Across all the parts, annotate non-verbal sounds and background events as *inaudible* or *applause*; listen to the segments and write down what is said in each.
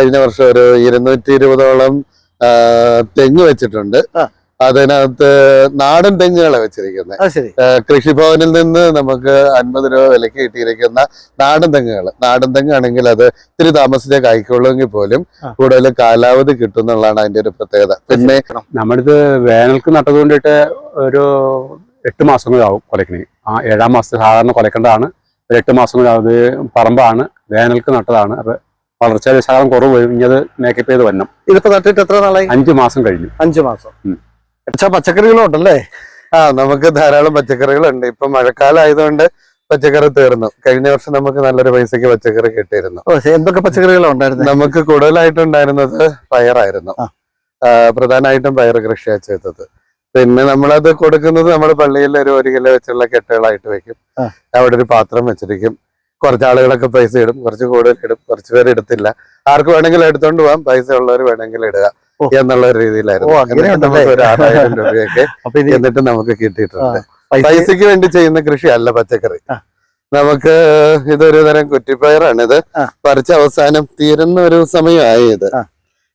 കഴിഞ്ഞ വർഷം ഒരു ഇരുന്നൂറ്റി ഇരുപതോളം തെങ്ങ് വെച്ചിട്ടുണ്ട്. അതിനകത്ത് നാടൻ തെങ്ങുകളെ വെച്ചിരിക്കുന്നത് ശരി. കൃഷിഭവനിൽ നിന്ന് നമുക്ക് അൻപത് രൂപ വിലക്ക് കിട്ടിയിരിക്കുന്ന നാടൻ തെങ്ങുകൾ നാടൻ തെങ്ങാണെങ്കിൽ അത് ഇത്തിരി താമസിച്ചേ കായ്ക്കുള്ളൂവെങ്കിൽ പോലും. കൂടുതൽ കാലാവധി കിട്ടും എന്നുള്ളതാണ് അതിന്റെ ഒരു പ്രത്യേകത. പിന്നെ നമ്മളിത് വേനൽക്ക് നട്ടത് കൊണ്ടിട്ട് ഒരു എട്ട് മാസം കൂടി ആവും കൊലക്കണി. ആ ഏഴാം മാസത്തിൽ സാധാരണ കൊലക്കേണ്ടതാണ്. ഒരു എട്ട് മാസം കൂടി ആവും പറമ്പാണ്. വേനൽക്ക് നട്ടതാണ്. അപ്പൊ വളർച്ച ശകലം കുറവ് വരും ഇനി അത് മേക്കപ്പ് ചെയ്ത് വരണം. ഇതിപ്പോ നട്ടിട്ട് എത്ര നാളായി? അഞ്ചു മാസം കഴിഞ്ഞു. അഞ്ചു മാസം. അച്ഛാ പച്ചക്കറികളും ഉണ്ടല്ലേ ആ നമുക്ക് ധാരാളം പച്ചക്കറികളുണ്ട്. ഇപ്പൊ മഴക്കാലം ആയതുകൊണ്ട് പച്ചക്കറി തീർന്നു. കഴിഞ്ഞ വർഷം നമുക്ക് നല്ലൊരു പൈസക്ക് പച്ചക്കറി കിട്ടിയിരുന്നു. എന്തൊക്കെ പച്ചക്കറികളാണ് ഉണ്ടായിരുന്നത് നമുക്ക് കൂടുതലായിട്ടുണ്ടായിരുന്നത് പയറായിരുന്നു. പ്രധാനമായിട്ടും പയർ കൃഷിയാണ് ചെയ്തത്. പിന്നെ നമ്മളത് കൊടുക്കുന്നത് നമ്മുടെ പള്ളിയിൽ ഒരു ഒരു കിലോ വെച്ചുള്ള കെട്ടുകളായിട്ട് വെക്കും. അവിടെ ഒരു പാത്രം വെച്ചിരിക്കും. കുറച്ച് ആളുകളൊക്കെ പൈസ ഇടും കുറച്ച് കൂടുതൽ ഇടും കുറച്ച് പേര് ഇടത്തില്ല ആർക്ക് വേണമെങ്കിലും എടുത്തോണ്ട് പോവാം പൈസ ഉള്ളവർ വേണമെങ്കിൽ ഇടുക. എന്നുള്ള രീതിയിലായിരുന്നു. ഒരു ആറായിരം രൂപയൊക്കെ *laughs* എന്നിട്ട് നമുക്ക് കിട്ടിയിട്ടുണ്ട്. പൈസ പൈസക്ക് വേണ്ടി ചെയ്യുന്ന കൃഷി അല്ല പച്ചക്കറി നമുക്ക് ഇതൊരു തരം കുറ്റിപ്പയറാണ് ഇത്. പറിച്ച അവസാനം തീരുന്ന ഒരു സമയമായി ഇത്.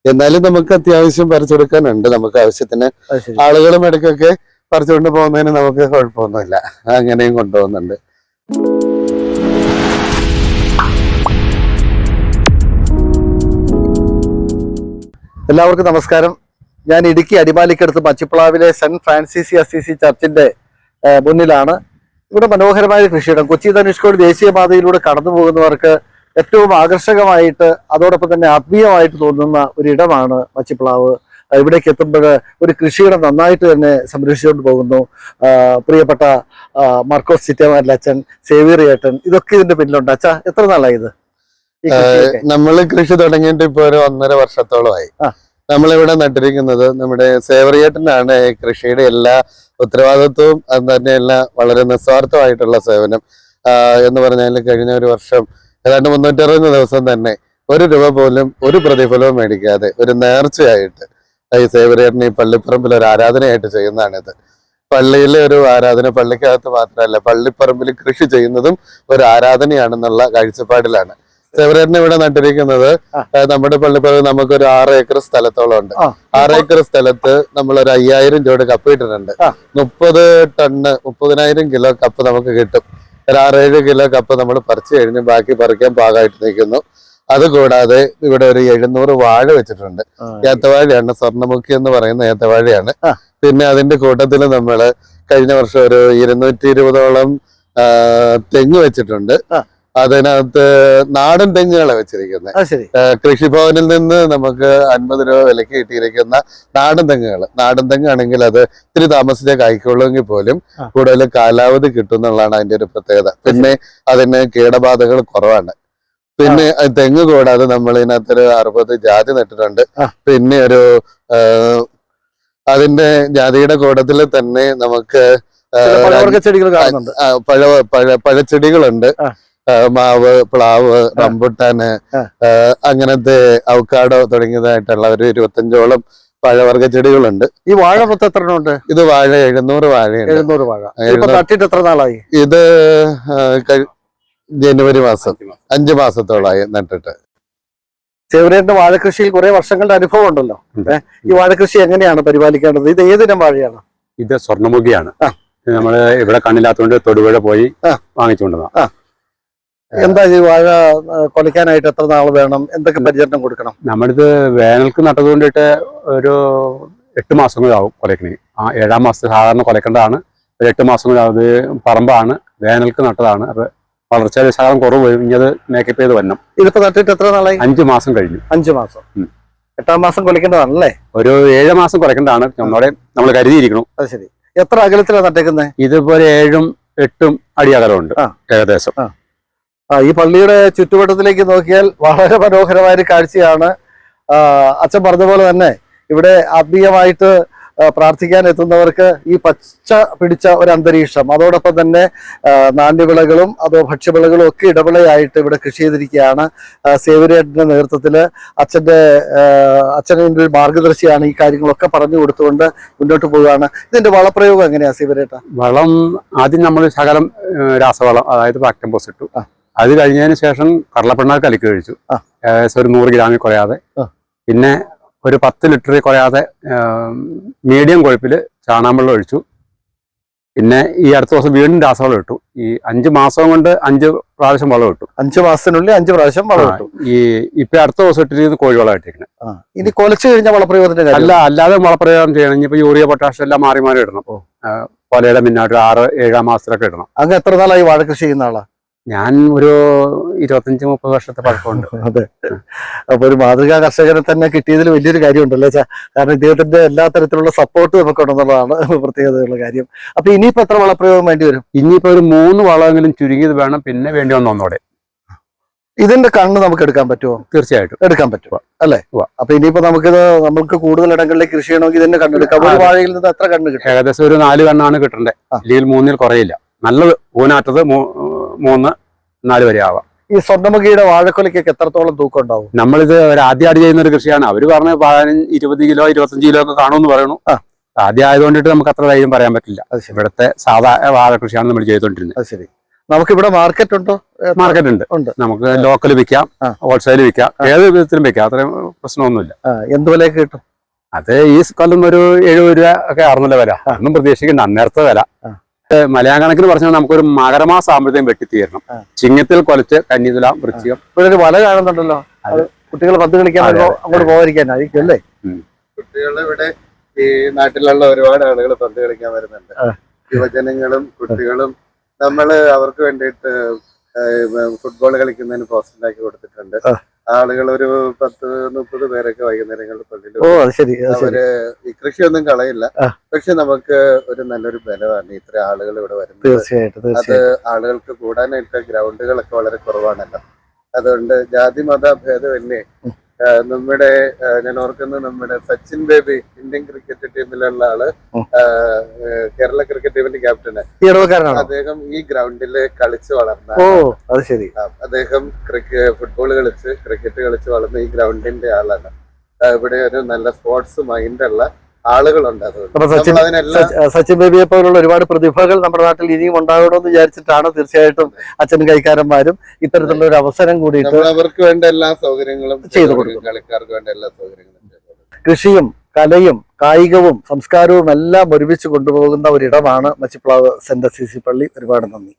എന്നാലും നമുക്ക് അത്യാവശ്യം പറിച്ചെടുക്കാനുണ്ട്. നമുക്ക് ആവശ്യത്തിന് ആളുകളും ഇടയ്ക്കൊക്കെ പറിച്ചുകൊണ്ട് പോകുന്നതിന് നമുക്ക് കുഴപ്പമൊന്നുമില്ല. അങ്ങനെയും കൊണ്ടുപോകുന്നുണ്ട്. എല്ലാവർക്കും നമസ്കാരം. ഞാൻ ഇടുക്കി അടിമാലിക്കടുത്ത് മച്ചിപ്ലാവിലെ സെന്റ് ഫ്രാൻസിസി അസിസി ചർച്ചിന്റെ മുന്നിലാണ്. ഇവിടെ മനോഹരമായ കൃഷിയിടം. കൊച്ചി ധനുഷ്കോട് ദേശീയപാതയിലൂടെ കടന്നു പോകുന്നവർക്ക് ഏറ്റവും ആകർഷകമായിട്ട് അതോടൊപ്പം തന്നെ ആത്മീയമായിട്ട് തോന്നുന്ന ഒരു ഇടമാണ് മച്ചിപ്ലാവ് ഇവിടേക്ക് എത്തുമ്പോൾ ഒരു കൃഷിയിടം നന്നായിട്ട് തന്നെ സംരക്ഷിച്ചുകൊണ്ട് പോകുന്നു. പ്രിയപ്പെട്ട മർക്കോസ് ചിറ്റമാരിലെ അച്ഛൻ സേവിയറിയേട്ടൻ ഇതൊക്കെ ഇതിന്റെ പിന്നിലുണ്ട്. അച്ഛാ എത്ര നാളായി ഇത്? നമ്മൾ കൃഷി തുടങ്ങിയിട്ട് ഇപ്പൊ ഒരു ഒന്നര വർഷത്തോളമായി. നമ്മളിവിടെ നട്ടിരിക്കുന്നത് നമ്മുടെ സേവറിയേട്ടനാണ് കൃഷിയുടെ എല്ലാ ഉത്തരവാദിത്വവും അത് തന്നെയല്ല വളരെ നിസ്വാർത്ഥമായിട്ടുള്ള സേവനം. എന്ന് പറഞ്ഞാൽ കഴിഞ്ഞ ഒരു വർഷം ഏതാണ്ട് മുന്നൂറ്ററുപത് ദിവസം തന്നെ ഒരു രൂപ പോലും ഒരു പ്രതിഫലവും മേടിക്കാതെ ഒരു നേർച്ചയായിട്ട് ഈ സേവറിയേട്ടൻ ഈ പള്ളിപ്പറമ്പിൽ ഒരു ആരാധനയായിട്ട് ചെയ്യുന്നതാണിത്. പള്ളിയിലെ ഒരു ആരാധന പള്ളിക്കകത്ത് മാത്രമല്ല പള്ളിപ്പറമ്പിൽ കൃഷി ചെയ്യുന്നതും ഒരു ആരാധനയാണെന്നുള്ള കാഴ്ചപ്പാടിലാണ്. സേവരേട്ടൻ ഇവിടെ നട്ടിരിക്കുന്നത് നമ്മുടെ പള്ളിപ്പറവ് നമുക്ക് ഒരു ആറ് ഏക്കർ സ്ഥലത്തോളം ഉണ്ട്. ആറ് ഏക്കർ സ്ഥലത്ത് നമ്മൾ ഒരു അയ്യായിരം ചുവട് കപ്പ് ഇട്ടിട്ടുണ്ട്. മുപ്പത് ടണ്ണ് മുപ്പതിനായിരം കിലോ കപ്പ് നമുക്ക് കിട്ടും. ഒരു ആറേഴ് കിലോ കപ്പ് നമ്മൾ പറിച്ചു കഴിഞ്ഞ് ബാക്കി പറിക്കാൻ പാകമായിട്ട് നിൽക്കുന്നു. അതുകൂടാതെ ഇവിടെ ഒരു എഴുന്നൂറ് വാഴ വെച്ചിട്ടുണ്ട്. ഏത്തവാഴയാണ് സ്വർണമുഖി എന്ന് പറയുന്ന ഏത്തവാഴയാണ്. പിന്നെ അതിന്റെ കൂട്ടത്തിൽ നമ്മൾ കഴിഞ്ഞ വർഷം ഒരു ഇരുന്നൂറ്റി ഇരുപതോളം തെങ്ങ് വെച്ചിട്ടുണ്ട്. അതിനകത്ത് നാടൻ തെങ്ങുകളെ വെച്ചിരിക്കുന്നത് കൃഷിഭവനിൽ നിന്ന് നമുക്ക് അൻപത് രൂപ വിലക്ക് കിട്ടിയിരിക്കുന്ന നാടൻ തെങ്ങുകൾ നാടൻ തെങ്ങാണെങ്കിൽ അത് ഇത്തിരി താമസിച്ചേ കായ്ക്കുള്ളൂവെങ്കിൽ പോലും. കൂടുതൽ കാലാവധി കിട്ടും എന്നുള്ളതാണ് അതിന്റെ ഒരു പ്രത്യേകത. പിന്നെ അതിന് കീടബാധകൾ കുറവാണ്. പിന്നെ തെങ്ങ് കൂടാതെ നമ്മൾ ഇതിനകത്തൊരു അറുപത് ജാതി നട്ടിട്ടുണ്ട്. പിന്നെ ഒരു അതിന്റെ ജാതിയുടെ കൂടത്തിൽ തന്നെ നമുക്ക് പഴ പഴ പഴച്ചെടികളുണ്ട്. മാവ് പ്ലാവ് റംബുട്ടാന് അങ്ങനത്തെ അവക്കാടോ തുടങ്ങിയതായിട്ടുള്ള ഒരു ഇരുപത്തഞ്ചോളം പഴവർഗ ചെടികളുണ്ട്. ഈ വാഴ മൊത്തം എത്ര ഉണ്ട്? ഇത് വാഴ എഴുന്നൂറ് വാഴയുണ്ട്. എഴുന്നൂറ് വാഴ. നട്ടിട്ട് എത്ര നാളായി? ഇത് ജനുവരി മാസം. അഞ്ചു മാസത്തോളായി നട്ടിട്ട്. സേവരേന്റെ വാഴകൃഷിയിൽ കുറെ വർഷങ്ങളുടെ അനുഭവം ഉണ്ടല്ലോ. ഈ വാഴകൃഷി എങ്ങനെയാണ് പരിപാലിക്കേണ്ടത്? ഇത് ഏതിനം വാഴയാണ്? ഇത് സ്വർണമുഖിയാണ്. നമ്മൾ ഇവിടെ കണ്ണില്ലാത്തതുകൊണ്ട് തൊടുപുഴ പോയി ആ. എന്താ ഈ വാഴ കൊലക്കാനായിട്ട് കൊലയ്ക്കാനായിട്ട് എത്ര നാൾ വേണം? എന്തൊക്കെ പരിചരണം കൊടുക്കണം? നമ്മളിത് വേനൽക്ക് നട്ടത് കൊണ്ടിട്ട് ഒരു എട്ട് മാസം കൂടി ആവും കൊലക്കണി ആ ഏഴാം മാസത്തിൽ സാധാരണ കൊലക്കേണ്ടതാണ് ഒരു എട്ട് മാസം കൂടി ഇത് പറമ്പാണ്. വേനൽക്ക് നട്ടതാണ്. അപ്പൊ വളർച്ച ശകലം കുറവ്. ഇനി അത് മേക്കപ്പ് ചെയ്ത് വരണം. ഇതിപ്പോ നട്ടിട്ട് എത്ര നാളായി? അഞ്ചു മാസം കഴിഞ്ഞു. അഞ്ചു മാസം. എട്ടാം മാസം കൊലയ്ക്കേണ്ടതാണല്ലേ? ഒരു ഏഴ് മാസം കൊലക്കേണ്ടതാണ് നമ്മുടെ നമ്മൾ കരുതിയിരിക്കണം അത് ശരി. എത്ര അകലത്തിലാണ് നട്ടേക്കുന്നത് ഇതുപോലെ ഏഴും എട്ടും അടി അകലമുണ്ട്. ഏകദേശം. ഈ പള്ളിയുടെ ചുറ്റുവട്ടത്തിലേക്ക് നോക്കിയാൽ വളരെ മനോഹരമായ ഒരു കാഴ്ചയാണ് അച്ഛൻ പറഞ്ഞതുപോലെ തന്നെ ഇവിടെ ആത്മീയമായിട്ട് പ്രാർത്ഥിക്കാൻ എത്തുന്നവർക്ക് ഈ പച്ച പിടിച്ച ഒരു അന്തരീക്ഷം അതോടൊപ്പം തന്നെ നാണ്യവിളകളും അതോ ഭക്ഷ്യവിളകളും ഒക്കെ ഇടവിളയായിട്ട് ഇവിടെ കൃഷി ചെയ്തിരിക്കുകയാണ്. ആ, സേവരേട്ടന്റെ നേതൃത്വത്തിൽ അച്ഛന്റെ ആ, അച്ഛന്റെ ഒരു മാർഗദർശിയാണ് ഈ കാര്യങ്ങളൊക്കെ പറഞ്ഞു കൊടുത്തുകൊണ്ട് മുന്നോട്ട് പോവുകയാണ്. ഇതിന്റെ വളപ്രയോഗം എങ്ങനെയാണ് സേവരേട്ട വളം ആദ്യം നമ്മൾ ശകലം രാസവളം അതായത് പാക്ടംപോസ് ഇട്ടു. ആ. അത് കഴിഞ്ഞതിന് ശേഷം കടലപ്പിണ്ണാക്ക് കലക്കി കഴിച്ചു. ഏകദേശം ഒരു നൂറ് ഗ്രാമിൽ കുറയാതെ. പിന്നെ ഒരു പത്ത് ലിറ്ററിൽ കുറയാതെ മീഡിയം കൊഴുപ്പിൽ ചാണാമ്പള്ളം ഒഴിച്ചു. പിന്നെ ഈ അടുത്ത ദിവസം വീണ്ടും രാസവളം ഇട്ടു. ഈ അഞ്ച് മാസം കൊണ്ട് അഞ്ച് പ്രാവശ്യം വളം ഇട്ടു. അഞ്ചു മാസത്തിനുള്ളിൽ അഞ്ച് പ്രാവശ്യം വളം ഇട്ടു. ഈ ഇപ്പൊ അടുത്ത ദിവസം ഇട്ടിരിക്കുന്നത് കോഴിവളം ഇട്ടിരിക്കുന്നത്. ഇനി കൊലച്ചു കഴിഞ്ഞ വളപ്രയോഗത്തിന് അല്ല അല്ലാതെ വളപ്രയോഗം ചെയ്യണം. ഇനിയിപ്പോ യൂറിയ പൊട്ടാഷ് എല്ലാം മാറി മാറി ഇടണം. കൊലയുടെ മുന്നോട്ട് ആറ് ഏഴാം മാസത്തിലൊക്കെ ഇടണം. അങ്ങ് എത്ര നാളായി വാഴ കൃഷി ചെയ്യുന്ന ആളാ? ഞാൻ ഒരു ഇരുപത്തഞ്ച് മുപ്പത് വർഷത്തെ പഴക്കമുണ്ട്. *laughs* അതെ. അപ്പൊ ഒരു മാതൃകാ കർഷകനെ തന്നെ കിട്ടിയതിൽ വലിയൊരു കാര്യമുണ്ടല്ലോ ചാ കാരണം ഇദ്ദേഹത്തിന്റെ എല്ലാ തരത്തിലുള്ള സപ്പോർട്ട് നമുക്കുണ്ടെന്നുള്ളതാണ് പ്രത്യേകതയുള്ള കാര്യം. അപ്പൊ ഇനിയിപ്പോ എത്ര വളപ്രയോഗം വേണ്ടി വരും? ഇനിയിപ്പോ ഒരു മൂന്ന് വളമെങ്കിലും ചുരുങ്ങിയത് വേണം പിന്നെ വേണ്ടി വന്ന ഒന്നോടെ. ഇതിന്റെ കണ്ണ് നമുക്ക് എടുക്കാൻ പറ്റുമോ? തീർച്ചയായിട്ടും. എടുക്കാൻ പറ്റുമോ? അല്ലേ. അപ്പൊ ഇനിയിപ്പോ നമുക്കിത് നമുക്ക് കൂടുതൽ ഇടങ്ങളിലേക്ക് കൃഷി ചെയ്യണമെങ്കിൽ ഇതിന്റെ കണ്ണെടുക്കാം ഒരു അതെ. വാഴയിൽ നിന്ന് എത്ര കണ്ണ് കിട്ടും? ഏകദേശം ഒരു നാല് കണ്ണാണ് കിട്ടേണ്ടത്. ഇല്ലെങ്കിൽ മൂന്നിൽ കുറയില്ല. നല്ലത് ഊനാറ്റത് മൂന്ന് നാല് വരെ ആവാം. ഈ സ്വർണമുഖിയുടെ വാഴക്കൊലയ്ക്കൊക്കെ എത്രത്തോളം തൂക്കം ഉണ്ടാവും? നമ്മളിത് ഒരു ആദ്യമായിട്ട് ചെയ്യുന്ന ഒരു കൃഷിയാണ്. അവർ പറഞ്ഞ പതിനഞ്ച് ഇരുപത് കിലോ ഇരുപത്തഞ്ച് കിലോ ഒക്കെ കാണുമെന്ന് പറയണു. ആദ്യം ആയതുകൊണ്ടിട്ട് നമുക്ക് അത്ര ധൈര്യം പറയാൻ പറ്റില്ല. ഇവിടുത്തെ സാധാ വാഴ കൃഷിയാണ് നമ്മൾ ചെയ്തുകൊണ്ടിരുന്നത്. അത് ശരി. നമുക്ക് ഇവിടെ മാർക്കറ്റ് ഉണ്ടോ മാർക്കറ്റ് ഉണ്ട്. ഉണ്ട്. നമുക്ക് ലോക്കൽ വിൽക്കാം ഹോൾസെയിൽ വിൽക്കാം ഏത് വിധത്തിലും വിൽക്കാം. അത്രയും പ്രശ്നമൊന്നുമില്ല. എന്ത് വിലയൊക്കെ കിട്ടും? അത് ഈ കൊല്ലം ഒരു എഴുപത് രൂപ ഒക്കെ അറുന്നില്ല വില. ഒന്നും പ്രതീക്ഷിക്കണ്ട. അന്നേരത്തെ വില. മലയാള കണക്കിന് പറഞ്ഞാൽ നമുക്കൊരു മകരമാസ ആകുമ്പോഴത്തേക്കും വെട്ടിത്തീരണം. ചിങ്ങത്തിൽ കൊലച്ച് കന്നിതുലാം വൃശ്ചികം. ഇവിടെ ഒരു വല കാണുന്നുണ്ടല്ലോ. കുട്ടികൾ പന്ത് കളിക്കാൻ അങ്ങോട്ട് പോകാതിരിക്കാനായിരിക്കും അല്ലേ? കുട്ടികൾ ഇവിടെ ഈ നാട്ടിലുള്ള ഒരുപാട് ആളുകൾ പന്ത് കളിക്കാൻ വരുന്നുണ്ട്. യുവജനങ്ങളും കുട്ടികളും നമ്മൾ അവർക്ക് വേണ്ടിയിട്ട് ഫുട്ബോൾ കളിക്കുന്നതിന് ഉണ്ടാക്കി കൊടുത്തിട്ടുണ്ട്. ആളുകൾ ഒരു പത്ത് മുപ്പത് പേരൊക്കെ വൈകുന്നേരങ്ങളിൽ പള്ളിയിൽ ഓ അത് ശരി അവർ ഈ കൃഷിയൊന്നും കളയില്ല. പക്ഷെ നമുക്ക് ഒരു നല്ലൊരു ബലമാണ് ഇത്ര ആളുകൾ ഇവിടെ വരുന്നത്. തീർച്ചയായിട്ടും അത് ആളുകൾക്ക് കൂടാനായിട്ട് ഗ്രൗണ്ടുകളൊക്കെ വളരെ കുറവാണല്ലോ. അതുകൊണ്ട് ജാതി മത ഭേദമന്യേ നമ്മുടെ ഞാൻ ഓർക്കുന്നത് നമ്മുടെ സച്ചിൻ ബേബി ഇന്ത്യൻ ക്രിക്കറ്റ് ടീമിലുള്ള ആൾ കേരള ക്രിക്കറ്റ് ടീമിന്റെ ക്യാപ്റ്റന്. അദ്ദേഹം ഈ ഗ്രൗണ്ടിൽ കളിച്ച് വളർന്ന ഓ അത് ശരി. അദ്ദേഹം ഫുട്ബോൾ കളിച്ച് ക്രിക്കറ്റ് കളിച്ച് വളർന്ന ഈ ഗ്രൗണ്ടിന്റെ ആളാണ്. ഇവിടെ ഒരു നല്ല സ്പോർട്സ് മൈൻഡുള്ള ആളുകളുണ്ട് അപ്പൊ സച്ചിൻ സച്ചിൻ ബേബിയെ പോലുള്ള ഒരുപാട് പ്രതിഭകൾ നമ്മുടെ നാട്ടിൽ ഇനിയും ഉണ്ടാകണമെന്ന് വിചാരിച്ചിട്ടാണ് തീർച്ചയായിട്ടും അച്ഛനും കൈക്കാരന്മാരും ഇത്തരത്തിലുള്ള ഒരു അവസരം കൂടിയിട്ട് അവർക്ക് വേണ്ട എല്ലാ സൗകര്യങ്ങളും ചെയ്തു കൊടുക്കും. കളിക്കാർക്ക് വേണ്ട എല്ലാ സൗകര്യങ്ങളും. കൃഷിയും കലയും കായികവും സംസ്കാരവും എല്ലാം ഒരുമിച്ച് കൊണ്ടുപോകുന്ന ഒരിടമാണ് മച്ചിപ്ലാവ് സെന്റ് സി സി പള്ളി ഒരുപാട് നന്ദി